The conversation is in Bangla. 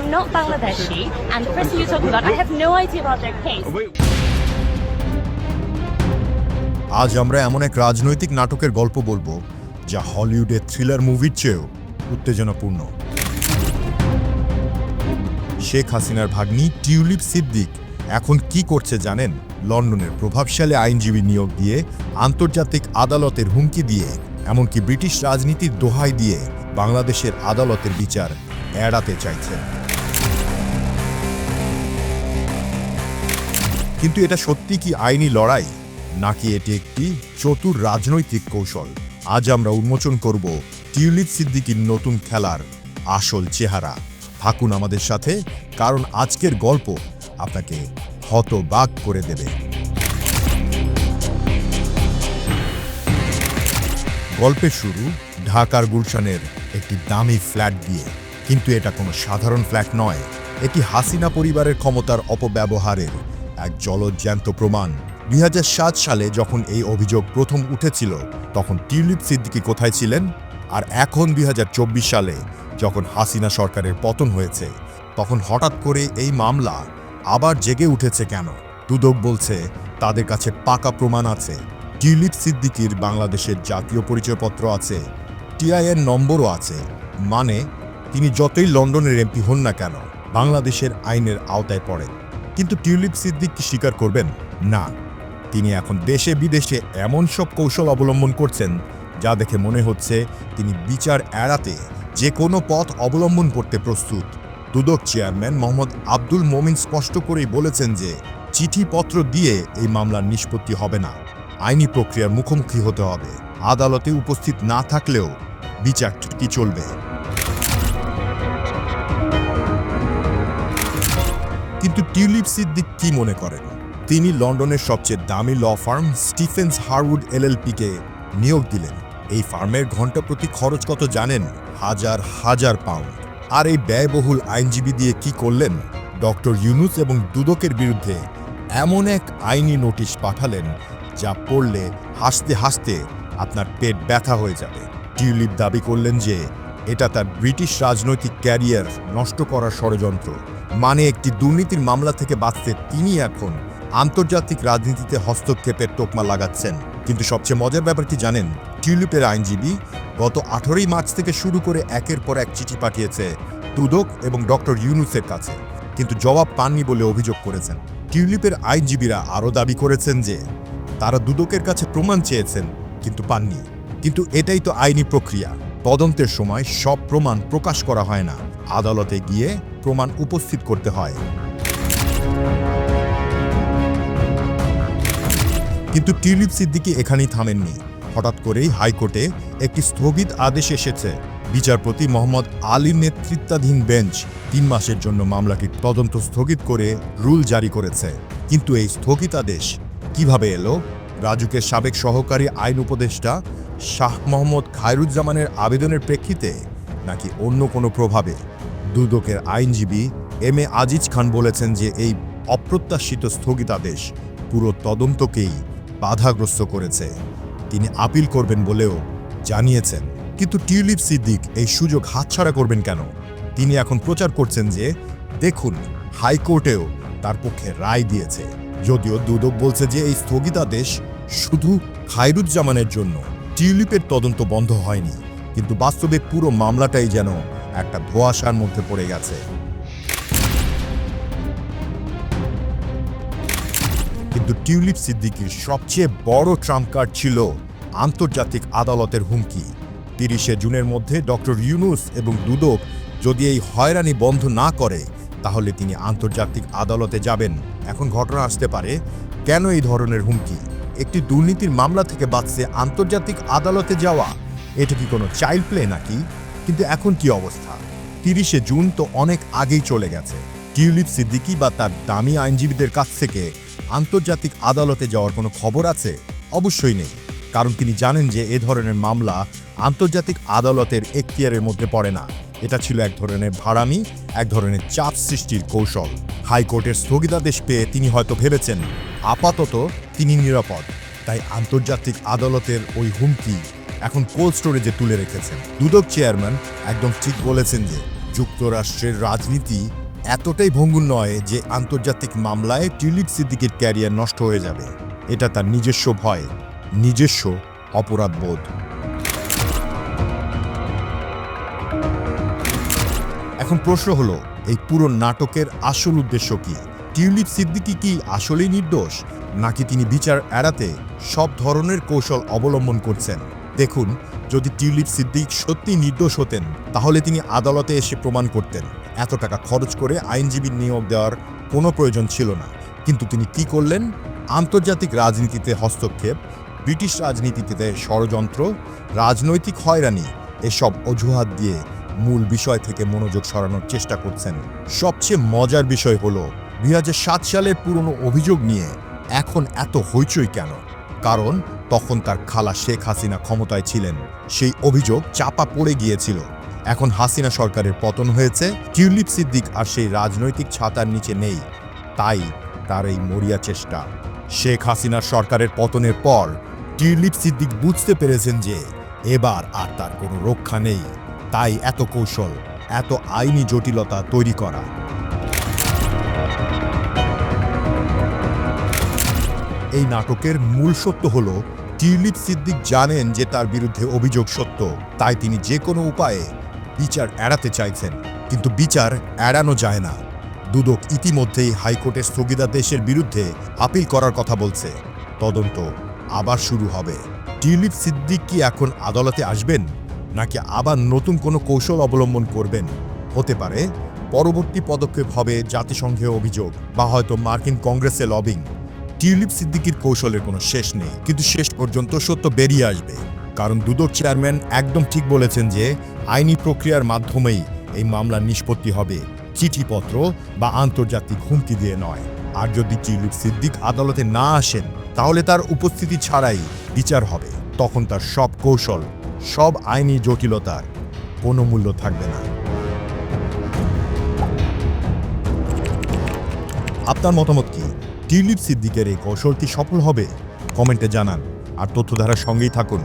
am not Bangladeshi, and the person you're talking about, I have no idea about their case. আজ আমরা এমন এক রাজনৈতিক নাটকের গল্প বলব যা হলিউডের থ্রিলার মুভির চেয়েও উত্তেজনাপূর্ণ। শেখ হাসিনার ভাগ্নি টিউলিপ সিদ্দিক এখন কি করছে জানেন? লন্ডনের প্রভাবশালী আইনজীবী নিয়োগ দিয়ে আন্তর্জাতিক আদালতের হুমকি দিয়ে এমনকি ব্রিটিশ রাজনীতির দোহাই দিয়ে বাংলাদেশের আদালতের বিচার এড়াতে চাইছে কিন্তু এটা সত্যি কি আইনি লড়াই? নাকি এটি একটি চতুর রাজনৈতিক কৌশল? আজ আমরা উন্মোচন করব টিউলিপ সিদ্দিকির নতুন খেলার আসল চেহারা। থাকুন আমাদের সাথে, কারণ আজকের গল্প আপনাকে হতবাক করে দেবে। গল্পের শুরু ঢাকার গুলশানের একটি দামি ফ্ল্যাট দিয়ে। কিন্তু এটা কোনো সাধারণ ফ্ল্যাট নয়, এটি হাসিনা পরিবারের ক্ষমতার অপব্যবহারের এক জলজ্যান্ত প্রমাণ। দুই হাজার সাত সালে যখন এই অভিযোগ প্রথম উঠেছিল, তখন টিউলিপ সিদ্দিকি কোথায় ছিলেন? আর এখন দুই হাজার চব্বিশ সালে যখন হাসিনা সরকারের পতন হয়েছে, তখন হঠাৎ করে এই মামলা আবার জেগে উঠেছে কেন? দুদক বলছে, তাদের কাছে পাকা প্রমাণ আছে। টিউলিপ সিদ্দিকির বাংলাদেশের জাতীয় পরিচয়পত্র আছে, টিআইএন নম্বরও আছে। মানে তিনি যতই লন্ডনের এমপি হন না কেন, বাংলাদেশের আইনের আওতায় পড়েন। কিন্তু টিউলিপ সিদ্দিক কি স্বীকার করবেন? না। তিনি এখন দেশে বিদেশে এমন সব কৌশল অবলম্বন করছেন, যা দেখে মনে হচ্ছে তিনি বিচার এড়াতে যে কোনো পথ অবলম্বন করতে প্রস্তুত। দুদক চেয়ারম্যান মোহাম্মদ আব্দুল মোমিন স্পষ্ট করেই বলেছেন যে, চিঠিপত্র দিয়ে এই মামলার নিষ্পত্তি হবে না। আইনি প্রক্রিয়ার মুখোমুখি হতে হবে। আদালতে উপস্থিত না থাকলেও বিচার কি চলবে? কিন্তু টিউলিপ সিদ্দিক কি মনে করেন? তিনি লন্ডনের সবচেয়ে দামি ল ফার্ম স্টিফেন্স হারউড এলএলপিকে নিয়োগ দিলেন। এই ফার্মের ঘণ্টা প্রতি খরচ কত জানেন? হাজার হাজার পাউন্ড। আর এই ব্যয়বহুল আইনজীবী দিয়ে কি করলেন? ডক্টর ইউনুস এবং দুদকের বিরুদ্ধে এমন এক আইনি নোটিশ পাঠালেন, যা পড়লে হাসতে হাসতে আপনার পেট ব্যথা হয়ে যাবে। টিউলিপ দাবি করলেন যে, এটা তার ব্রিটিশ রাজনৈতিক ক্যারিয়ার নষ্ট করার ষড়যন্ত্র। মানে একটি দুর্নীতির মামলা থেকে বাঁচতে তিনি এখন আন্তর্জাতিক রাজনীতিতে হস্তক্ষেপের টোকমা লাগাচ্ছেন। কিন্তু সবচেয়ে মজার ব্যাপার কি জানেন, টিউলিপের আইনজীবী গত আঠারোই মার্চ থেকে শুরু করে একের পর এক চিঠি পাঠিয়েছে দুদক এবং ডক্টর ইউনুসের কাছে, কিন্তু জবাব পাননি বলে অভিযোগ করেছেন। টিউলিপের আইনজীবীরা আরও দাবি করেছেন যে, তারা দুদকের কাছে প্রমাণ চেয়েছেন, কিন্তু পাননি। কিন্তু এটাই তো আইনি প্রক্রিয়া। তদন্তের সময় সব প্রমাণ প্রকাশ করা হয় না। আদালতে গিয়ে প্রমাণ উপস্থিত করতে হয়। কিন্তু টিউলিপ সিদ্দিকি এখানেই থামেননি। হঠাৎ করেই হাইকোর্টে একটি স্থগিত আদেশ এসেছে। বিচারপতি মোহাম্মদ আলীর নেতৃত্বাধীন বেঞ্চ তিন মাসের জন্য মামলাটি তদন্ত স্থগিত করে রুল জারি করেছে। কিন্তু এই স্থগিতাদেশ কীভাবে এলো? রাজুকের সাবেক সহকারী আইন উপদেষ্টা শাহ মোহাম্মদ খায়রুজ্জামানের আবেদনের প্রেক্ষিতে নাকি অন্য কোনো প্রভাবে? দুদকের আইনজীবী এম এ আজিজ খান বলেছেন যে এই অপ্রত্যাশিত স্থগিতাদেশ পুরো তদন্তকেই বাধাগ্রস্ত করেছে। তিনি আপিল করবেন বলেও জানিয়েছেন। কিন্তু টিউলিপ সিদ্দিক এই সুযোগ হাতছাড়া করবেন কেন? তিনি এখন প্রচার করছেন যে, দেখুন, হাইকোর্টেও তার পক্ষে রায় দিয়েছে। যদিও দুদক বলছে যে এই স্থগিতাদেশ শুধু খায়রুজ্জামানের জন্য টিউলিপের তদন্ত বন্ধ হয়নি। কিন্তু বাস্তবে পুরো মামলাটাই যেন একটা ধোঁয়াশার মধ্যে পড়ে গেছে। কিন্তু টিউলিপ সিদ্দিকির সবচেয়ে বড় ট্রাম্প কার্ড ছিল আন্তর্জাতিক আদালতের হুমকি। তিরিশে জুনের মধ্যে ডক্টর ইউনুস এবং দুদক যদি এই হয়রানি বন্ধ না করে, তাহলে তিনি আন্তর্জাতিক আদালতে যাবেন। এখন ঘটনা আসতে পারে, কেন এই ধরনের হুমকি? একটি দুর্নীতির মামলা থেকে বাঁচতে আন্তর্জাতিক আদালতে যাওয়া, এটা কি কোনো চাইল্ড প্লে নাকি? কিন্তু এখন কি অবস্থা? তিরিশে জুন তো অনেক আগেই চলে গেছে। টিউলিপ সিদ্দিকি বা তার দামি আইনজীবীদের কাছ থেকে আন্তর্জাতিক আদালতে যাওয়ার কোনো খবর আছে? অবশ্যই নেই। কারণ তিনি জানেন যে এ ধরনের মামলা আন্তর্জাতিক আদালতের এখতিয়ারের মধ্যে পড়ে না। এটা ছিল এক ধরনের ভাড়ামি, এক ধরনের চাপ সৃষ্টির কৌশল। হাইকোর্টের স্থগিতাদেশ পেয়ে তিনি হয়তো ভেবেছেন, আপাতত তিনি নিরাপদ। তাই আন্তর্জাতিক আদালতের ওই হুমকি এখন কোল্ড স্টোরেজে তুলে রেখেছেন। দুদক চেয়ারম্যান একদম ঠিক বলেছেন যে, যুক্তরাষ্ট্রের রাজনীতি এতটাই ভঙ্গুর নয় যে আন্তর্জাতিক মামলায় টিউলিপ সিদ্দিকের ক্যারিয়ার নষ্ট হয়ে যাবে। এটা তার নিজস্ব ভয়, নিজস্ব অপরাধবোধ এখন প্রশ্ন হলো, এই পুরো নাটকের আসল উদ্দেশ্য কি? টিউলিপ সিদ্দিকি কি আসলেই নির্দোষ? নাকি তিনি বিচার এড়াতে সব ধরনের কৌশল অবলম্বন করছেন? দেখুন, যদি টিউলিপ সিদ্দিক সত্যি নির্দোষ হতেন, তাহলে তিনি আদালতে এসে প্রমাণ করতেন। এত টাকা খরচ করে আইনজীবী নিয়োগ দেওয়ার কোনো প্রয়োজন ছিল না। কিন্তু তিনি কি করলেন? আন্তর্জাতিক রাজনীতিতে হস্তক্ষেপ, ব্রিটিশ রাজনীতিতে ষড়যন্ত্র, রাজনৈতিক হয়রানি, এসব অজুহাত দিয়ে মূল বিষয় থেকে মনোযোগ সরানোর চেষ্টা করছেন। সবচেয়ে মজার বিষয় হলো, দুই সালের পুরনো অভিযোগ নিয়ে এখন এত হইচই কেন? কারণ তখন তার খালা শেখ হাসিনা ক্ষমতায় ছিলেন। সেই অভিযোগ চাপা পড়ে গিয়েছিল। এখন হাসিনা সরকারের পতন হয়েছে, টিউলিপ সিদ্দিক আর সেই রাজনৈতিক ছাতার নিচে নেই। তাই তার এই মরিয়া চেষ্টা। শেখ হাসিনার সরকারের পতনের পর টিউলিপ সিদ্দিক বুঝতে পেরেছেন যে এবার আর তার কোনো রক্ষা নেই। তাই এত কৌশল, এত আইনি জটিলতা তৈরি করা। এই নাটকের মূল সত্য হল, টিউলিপ সিদ্দিক জানেন যে তার বিরুদ্ধে অভিযোগ সত্য। তাই তিনি যে কোনো উপায়ে বিচার এড়াতে চাইছেন। কিন্তু বিচার এড়ানো যায় না। দুদক ইতিমধ্যেই হাইকোর্টের স্থগিতাদেশের বিরুদ্ধে আপিল করার কথা বলছে। তদন্ত আবার শুরু হবে। টিউলিপ সিদ্দিক কি এখন আদালতে আসবেন, নাকি আবার নতুন কোনো কৌশল অবলম্বন করবেন? হতে পারে, পরবর্তী পদক্ষেপ হবে জাতিসংঘে অভিযোগ, বা হয়তো মার্কিন কংগ্রেসে লবিং। টিউলিপ সিদ্দিকির কৌশলের কোনো শেষ নেই, কিন্তু শেষ পর্যন্ত সত্য বেরিয়ে আসবে। কারণ দুদক চেয়ারম্যান একদম ঠিক বলেছেন যে, আইনি প্রক্রিয়ার মাধ্যমেই এই মামলার নিষ্পত্তি হবে। চিঠিপত্র বা আন্তর্জাতিক হুমকি দিয়ে নয়। আর যদি টিউলিপ সিদ্দিক আদালতে না আসেন, তাহলে তার উপস্থিতি ছাড়াই বিচার হবে। তখন তার সব কৌশল, সব আইনি জটিলতার কোনো মূল্য থাকবে না। আপনার মতামত কি? টিউলিপ সিদ্দিকের এই কৌশলটি সফল হবে কমেন্টে জানান। আর তথ্যধারার সঙ্গেই থাকুন।